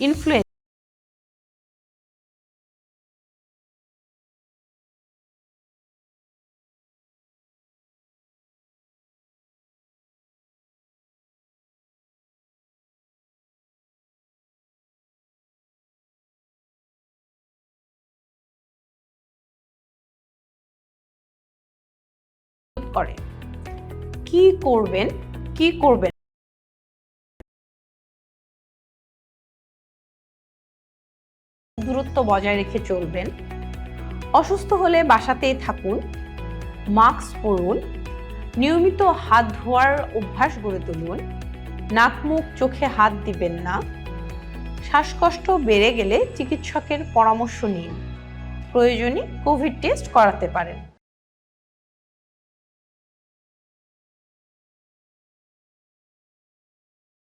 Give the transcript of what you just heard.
Influenza করে। কি করবেন? কি করবেন? দূরত্ব বজায় রেখে চলবেন। অসুস্থ হলে বাসাতেই থাকুন, মাস্ক পরুন, নিয়মিত হাত ধোয়ার অভ্যাস গড়ে তুলুন নাক মুখ চোখে হাত দিবেন না। শ্বাসকষ্ট বেড়ে গেলে চিকিৎসকের পরামর্শ নিন। প্রয়োজনে কোভিড টেস্ট করাতে পারেন।